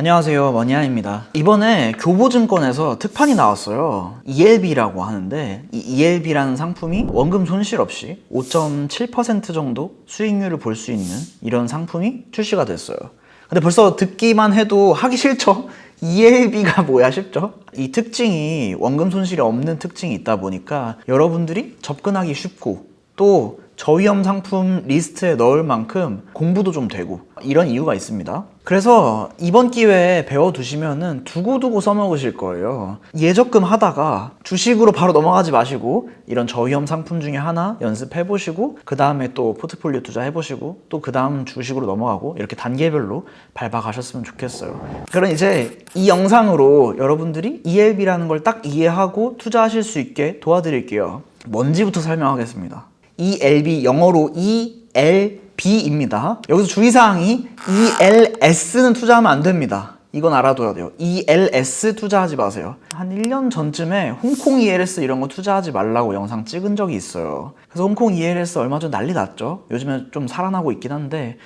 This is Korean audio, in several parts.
안녕하세요 머니아입니다 이번에 교보증권에서 특판이 나왔어요 ELB라고 하는데 이 ELB라는 상품이 원금 손실 없이 5.7% 정도 수익률을 볼 수 있는 이런 상품이 출시가 됐어요 근데 벌써 듣기만 해도 하기 싫죠? ELB가 뭐야 싶죠? 이 특징이 원금 손실이 없는 특징이 있다 보니까 여러분들이 접근하기 쉽고 또 저위험 상품 리스트에 넣을 만큼 공부도 좀 되고 이런 이유가 있습니다. 그래서 이번 기회에 배워두시면은 두고두고 써먹으실 거예요. 예적금 하다가 주식으로 바로 넘어가지 마시고 이런 저위험 상품 중에 하나 연습해보시고 그 다음에 또 포트폴리오 투자해보시고 또 그 다음 주식으로 넘어가고 이렇게 단계별로 밟아가셨으면 좋겠어요. 그럼 이제 이 영상으로 여러분들이 ELB라는 걸 딱 이해하고 투자하실 수 있게 도와드릴게요. 뭔지부터 설명하겠습니다. ELB 영어로 ELB입니다. 여기서 주의사항이 ELS는 투자하면 안 됩니다. 이건 알아둬야 돼요. ELS 투자하지 마세요. 한 1년 전쯤에 홍콩 ELS 이런 거 투자하지 말라고 영상 찍은 적이 있어요. 그래서 홍콩 ELS 얼마 전 난리 났죠. 요즘에 좀 살아나고 있긴 한데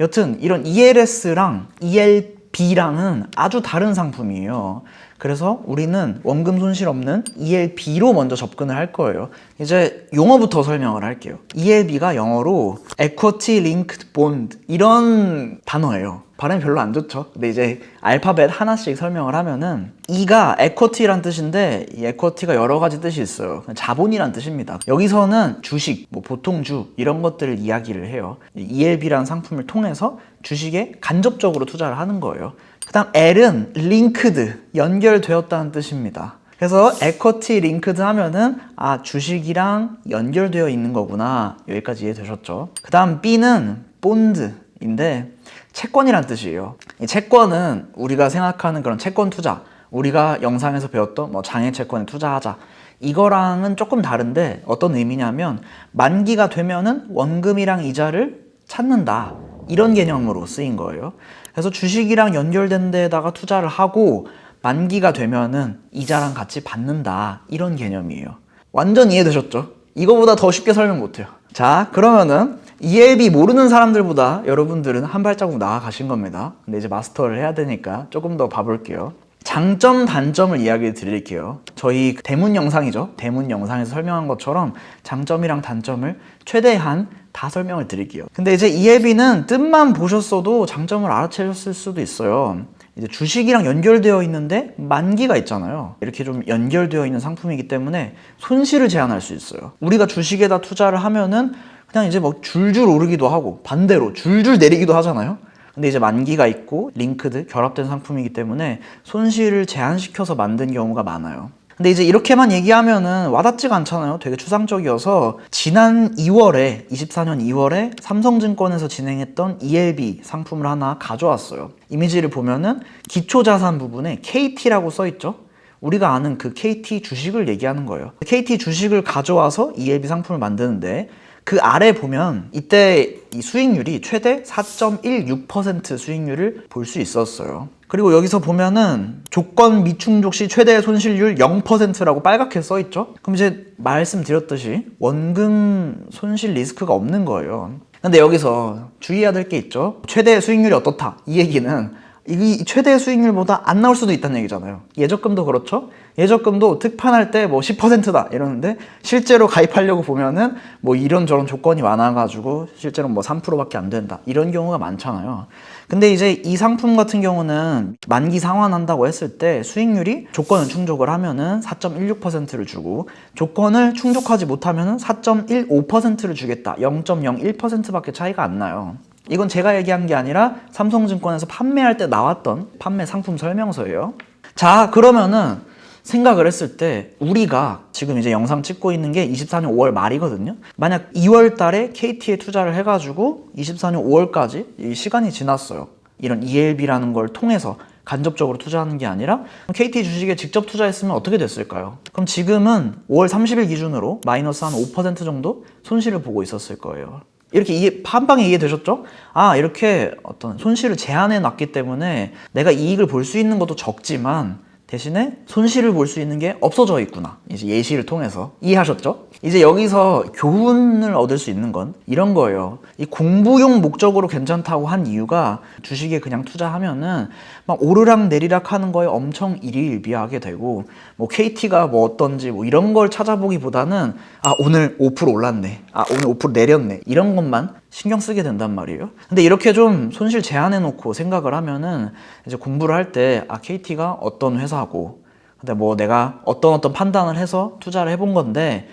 여튼 이런 ELS랑 ELB랑은 아주 다른 상품이에요. 그래서 우리는 원금 손실 없는 ELB로 먼저 접근을 할 거예요. 이제 용어부터 설명을 할게요. ELB가 영어로 Equity Linked Bond 이런 단어예요. 발음이 별로 안 좋죠. 근데 이제 알파벳 하나씩 설명을 하면은 E가 equity란 뜻인데 이 equity가 여러 가지 뜻이 있어요. 자본이란 뜻입니다. 여기서는 주식, 뭐 보통주 이런 것들을 이야기를 해요. ELB라는 상품을 통해서 주식에 간접적으로 투자를 하는 거예요. 그 다음 L은 linked 연결되었다는 뜻입니다. 그래서 equity linked 하면은 아 주식이랑 연결되어 있는 거구나 여기까지 이해되셨죠? 그 다음 B는 bond인데 채권이란 뜻이에요. 이 채권은 우리가 생각하는 그런 채권 투자, 우리가 영상에서 배웠던 뭐 장애 채권에 투자하자. 이거랑은 조금 다른데 어떤 의미냐면 만기가 되면은 원금이랑 이자를 찾는다. 이런 개념으로 쓰인 거예요. 그래서 주식이랑 연결된 데다가 투자를 하고 만기가 되면은 이자랑 같이 받는다. 이런 개념이에요. 완전 이해되셨죠? 이거보다 더 쉽게 설명 못해요. 자, 그러면은 ELB 모르는 사람들보다 여러분들은 한 발자국 나아가신 겁니다. 근데 이제 마스터를 해야 되니까 조금 더 봐볼게요. 장점, 단점을 이야기 드릴게요. 저희 대문 영상이죠. 대문 영상에서 설명한 것처럼 장점이랑 단점을 최대한 다 설명을 드릴게요. 근데 이제 ELB는 뜻만 보셨어도 장점을 알아채셨을 수도 있어요. 이제 주식이랑 연결되어 있는데 만기가 있잖아요. 이렇게 좀 연결되어 있는 상품이기 때문에 손실을 제한할 수 있어요. 우리가 주식에다 투자를 하면은 그냥 이제 뭐 줄줄 오르기도 하고 반대로 줄줄 내리기도 하잖아요. 근데 이제 만기가 있고 링크드 결합된 상품이기 때문에 손실을 제한시켜서 만든 경우가 많아요. 근데 이제 이렇게만 얘기하면은 와닿지가 않잖아요. 되게 추상적이어서 지난 2월에 24년 2월에 삼성증권에서 진행했던 ELB 상품을 하나 가져왔어요. 이미지를 보면은 기초자산 부분에 KT라고 써 있죠. 우리가 아는 그 KT 주식을 얘기하는 거예요. KT 주식을 가져와서 ELB 상품을 만드는데 그 아래 보면 이때 이 수익률이 최대 4.16% 수익률을 볼 수 있었어요. 그리고 여기서 보면은 조건 미충족 시 최대 손실률 0%라고 빨갛게 써 있죠. 그럼 이제 말씀드렸듯이 원금 손실 리스크가 없는 거예요. 근데 여기서 주의해야 될 게 있죠. 최대 수익률이 어떻다. 이 얘기는 이 최대 수익률보다 안 나올 수도 있다는 얘기잖아요. 예적금도 그렇죠. 예적금도 특판할 때 뭐 10%다 이러는데 실제로 가입하려고 보면은 뭐 이런저런 조건이 많아가지고 실제로 뭐 3%밖에 안 된다 이런 경우가 많잖아요. 근데 이제 이 상품 같은 경우는 만기 상환한다고 했을 때 수익률이 조건을 충족을 하면은 4.16%를 주고 조건을 충족하지 못하면은 4.15%를 주겠다. 0.01%밖에 차이가 안 나요. 이건 제가 얘기한 게 아니라 삼성증권에서 판매할 때 나왔던 판매 상품 설명서예요. 자, 그러면은 생각을 했을 때 우리가 지금 이제 영상 찍고 있는 게 24년 5월 말이거든요. 만약 2월 달에 KT에 투자를 해가지고 24년 5월까지 이 시간이 지났어요. 이런 ELB라는 걸 통해서 간접적으로 투자하는 게 아니라 KT 주식에 직접 투자했으면 어떻게 됐을까요? 그럼 지금은 5월 30일 기준으로 마이너스 한 5% 정도 손실을 보고 있었을 거예요. 이렇게 이해, 한 방에 이해되셨죠? 아, 이렇게 어떤 손실을 제한해 놨기 때문에 내가 이익을 볼 수 있는 것도 적지만 대신에 손실을 볼 수 있는 게 없어져 있구나. 이제 예시를 통해서 이해하셨죠? 이제 여기서 교훈을 얻을 수 있는 건 이런 거예요. 이 공부용 목적으로 괜찮다고 한 이유가 주식에 그냥 투자하면은 막 오르락 내리락 하는 거에 엄청 일희일비하게 되고 뭐 KT가 뭐 어떤지 뭐 이런 걸 찾아보기보다는 아 오늘 5% 올랐네. 아 오늘 5% 내렸네. 이런 것만 신경 쓰게 된단 말이에요. 근데 이렇게 좀 손실 제한해 놓고 생각을 하면은 이제 공부를 할 때 아 KT가 어떤 회사고 근데 뭐 내가 어떤 어떤 판단을 해서 투자를 해본 건데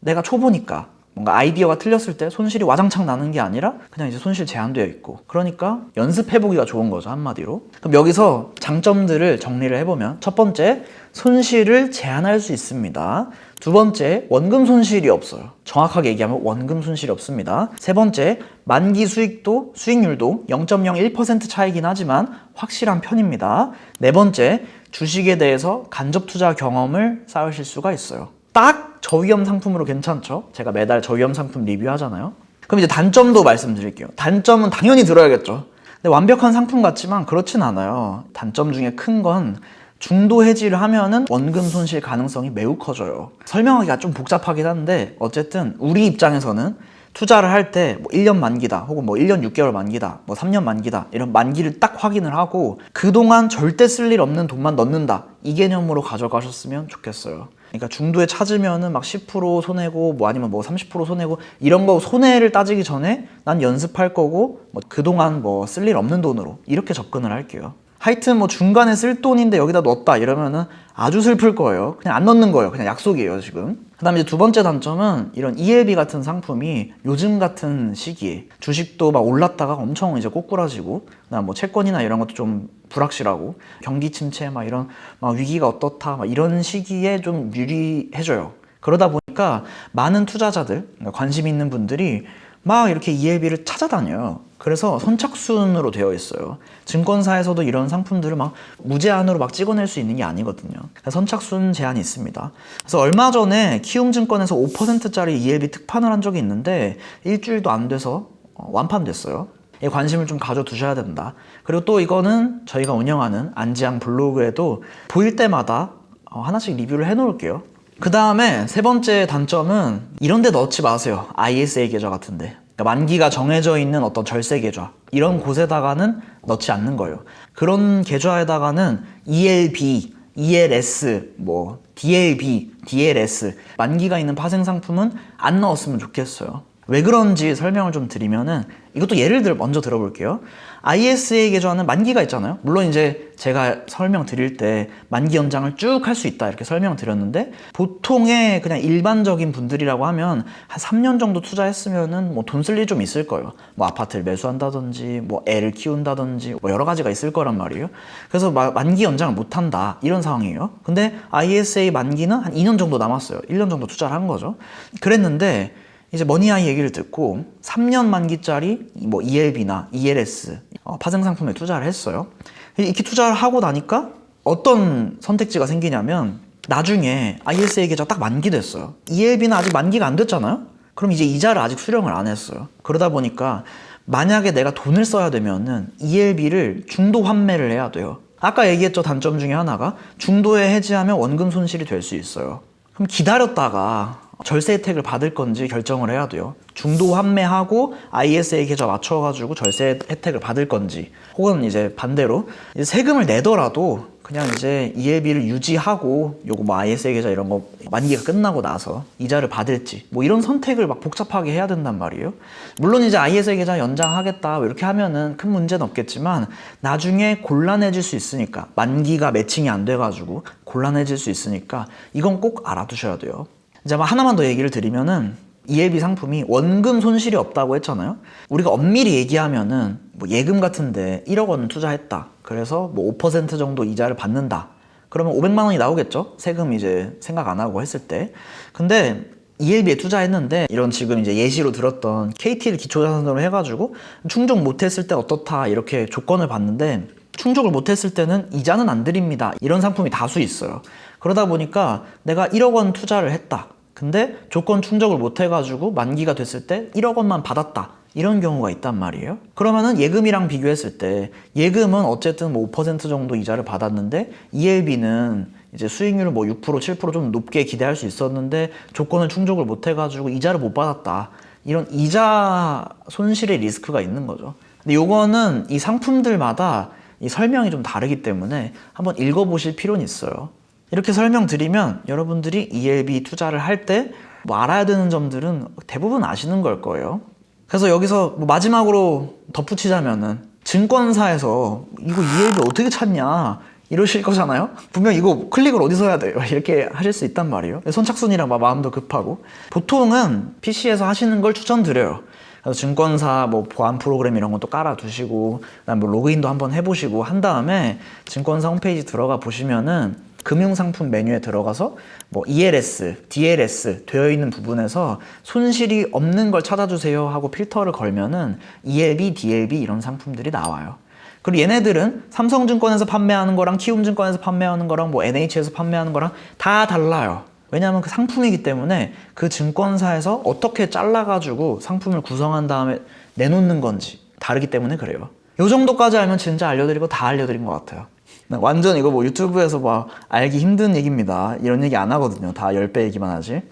내가 초보니까 뭔가 아이디어가 틀렸을 때 손실이 와장창 나는 게 아니라 그냥 이제 손실 제한되어 있고. 그러니까 연습해보기가 좋은 거죠 한마디로. 그럼 여기서 장점들을 정리를 해보면 첫 번째 손실을 제한할 수 있습니다. 두 번째 원금 손실이 없어요. 정확하게 얘기하면 원금 손실이 없습니다. 세 번째 만기 수익도 수익률도 0.01% 차이긴 하지만 확실한 편입니다. 네 번째 주식에 대해서 간접 투자 경험을 쌓으실 수가 있어요 딱 저위험 상품으로 괜찮죠? 제가 매달 저위험 상품 리뷰하잖아요. 그럼 이제 단점도 말씀드릴게요. 단점은 당연히 들어야겠죠. 근데 완벽한 상품 같지만 그렇진 않아요. 단점 중에 큰 건 중도 해지를 하면은 원금 손실 가능성이 매우 커져요. 설명하기가 좀 복잡하긴 한데 어쨌든 우리 입장에서는 투자를 할 때 뭐 1년 만기다 혹은 뭐 1년 6개월 만기다 뭐 3년 만기다 이런 만기를 딱 확인을 하고 그동안 절대 쓸 일 없는 돈만 넣는다 이 개념으로 가져가셨으면 좋겠어요. 그러니까 중도에 찾으면은 막 10% 손해고 뭐 아니면 뭐 30% 손해고 이런 거 손해를 따지기 전에 난 연습할 거고 뭐 그동안 뭐 쓸 일 없는 돈으로 이렇게 접근을 할게요. 하여튼 뭐 중간에 쓸 돈인데 여기다 넣었다 이러면은 아주 슬플 거예요. 그냥 안 넣는 거예요. 그냥 약속이에요, 지금. 그 다음에 이제 두 번째 단점은 이런 ELB 같은 상품이 요즘 같은 시기에 주식도 막 올랐다가 엄청 이제 꼬꾸라지고, 그다음 뭐 채권이나 이런 것도 좀 불확실하고, 경기 침체 막 이런 막 위기가 어떻다 막 이런 시기에 좀 유리해져요. 그러다 보니까 많은 투자자들, 관심 있는 분들이 막 이렇게 ELB를 찾아다녀요. 그래서 선착순으로 되어 있어요. 증권사에서도 이런 상품들을 막 무제한으로 막 찍어낼 수 있는 게 아니거든요. 선착순 제한이 있습니다. 그래서 얼마 전에 키움증권에서 5%짜리 ELB 특판을 한 적이 있는데 일주일도 안 돼서 어, 완판됐어요. 이 관심을 좀 가져두셔야 된다. 그리고 또 이거는 저희가 운영하는 안지양 블로그에도 보일 때마다 어, 하나씩 리뷰를 해놓을게요. 그 다음에 세 번째 단점은 이런 데 넣지 마세요. ISA 계좌 같은데. 그러니까 만기가 정해져 있는 어떤 절세 계좌. 이런 곳에다가는 넣지 않는 거예요. 그런 계좌에다가는 ELB, ELS, 뭐, DLB, DLS. 만기가 있는 파생 상품은 안 넣었으면 좋겠어요. 왜 그런지 설명을 좀 드리면은 이것도 예를 들어 먼저 들어볼게요. ISA 계좌는 만기가 있잖아요. 물론 이제 제가 설명 드릴 때 만기 연장을 쭉 할 수 있다 이렇게 설명 드렸는데 보통의 그냥 일반적인 분들이라고 하면 한 3년 정도 투자했으면은 뭐 돈 쓸 일 좀 있을 거예요. 뭐 아파트를 매수한다든지 뭐 애를 키운다든지 뭐 여러 가지가 있을 거란 말이에요. 그래서 마- 만기 연장을 못 한다 이런 상황이에요. 근데 ISA 만기는 한 2년 정도 남았어요. 1년 정도 투자를 한 거죠. 그랬는데 이제 머니아이 얘기를 듣고 3년 만기짜리 뭐 ELB나 ELS 어, 파생 상품에 투자를 했어요. 이렇게 투자를 하고 나니까 어떤 선택지가 생기냐면 나중에 ISA 계좌 딱 만기됐어요. ELB는 아직 만기가 안 됐잖아요. 그럼 이제 이자를 아직 수령을 안 했어요. 그러다 보니까 만약에 내가 돈을 써야 되면은 ELB를 중도 환매를 해야 돼요. 아까 얘기했죠 단점 중에 하나가 중도에 해지하면 원금 손실이 될 수 있어요. 그럼 기다렸다가 절세 혜택을 받을 건지 결정을 해야 돼요. 중도 환매하고 ISA 계좌 맞춰가지고 절세 혜택을 받을 건지 혹은 이제 반대로 이제 세금을 내더라도 그냥 이제 ELB를 유지하고 요거 뭐 ISA 계좌 이런 거 만기가 끝나고 나서 이자를 받을지 뭐 이런 선택을 막 복잡하게 해야 된단 말이에요. 물론 이제 ISA 계좌 연장하겠다 뭐 이렇게 하면은 큰 문제는 없겠지만 나중에 곤란해질 수 있으니까 만기가 매칭이 안 돼가지고 곤란해질 수 있으니까 이건 꼭 알아두셔야 돼요. 이제 막 하나만 더 얘기를 드리면은 ELB 상품이 원금 손실이 없다고 했잖아요. 우리가 엄밀히 얘기하면은 뭐 예금 같은데 1억 원 투자했다. 그래서 뭐 5% 정도 이자를 받는다. 그러면 500만 원이 나오겠죠? 세금 이제 생각 안 하고 했을 때. 근데 ELB에 투자했는데 이런 지금 이제 예시로 들었던 KT를 기초자산으로 해가지고 충족 못했을 때 어떻다 이렇게 조건을 봤는데 충족을 못했을 때는 이자는 안 드립니다. 이런 상품이 다수 있어요. 그러다 보니까 내가 1억 원 투자를 했다. 근데 조건 충족을 못 해가지고 만기가 됐을 때 1억 원만 받았다. 이런 경우가 있단 말이에요. 그러면은 예금이랑 비교했을 때 예금은 어쨌든 뭐 5% 정도 이자를 받았는데 ELB는 이제 수익률을 뭐 6% 7%좀 높게 기대할 수 있었는데 조건을 충족을 못 해가지고 이자를 못 받았다. 이런 이자 손실의 리스크가 있는 거죠. 근데 요거는 이 상품들마다 이 설명이 좀 다르기 때문에 한번 읽어보실 필요는 있어요. 이렇게 설명드리면 여러분들이 ELB 투자를 할 때 뭐 알아야 되는 점들은 대부분 아시는 걸 거예요. 그래서 여기서 뭐 마지막으로 덧붙이자면은 증권사에서 이거 ELB 어떻게 찾냐 이러실 거잖아요. 분명 이거 클릭을 어디서 해야 돼요? 이렇게 하실 수 있단 말이에요. 선착순이랑 막 마음도 급하고 보통은 PC에서 하시는 걸 추천드려요. 그래서 증권사 뭐 보안 프로그램 이런 것도 깔아두시고 그다음 뭐 로그인도 한번 해보시고 한 다음에 증권사 홈페이지 들어가 보시면은 금융상품 메뉴에 들어가서 뭐 ELS, DLS 되어 있는 부분에서 손실이 없는 걸 찾아주세요 하고 필터를 걸면은 ELB, DLB 이런 상품들이 나와요. 그리고 얘네들은 삼성증권에서 판매하는 거랑 키움증권에서 판매하는 거랑 뭐 NH에서 판매하는 거랑 다 달라요. 왜냐하면 그 상품이기 때문에 그 증권사에서 어떻게 잘라가지고 상품을 구성한 다음에 내놓는 건지 다르기 때문에 그래요. 요 정도까지 알면 진짜 알려드리고 다 알려드린 것 같아요. 완전 이거 뭐 유튜브에서 막 알기 힘든 얘기입니다. 이런 얘기 안 하거든요. 다 10배 얘기만 하지.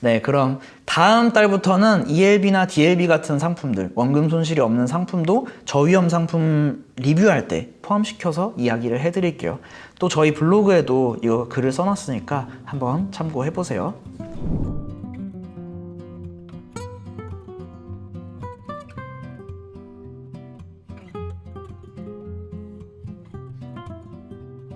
네, 그럼 다음 달부터는 ELB나 DLB 같은 상품들, 원금 손실이 없는 상품도 저위험 상품 리뷰할 때 포함시켜서 이야기를 해드릴게요. 또 저희 블로그에도 이거 글을 써놨으니까 한번 참고해보세요.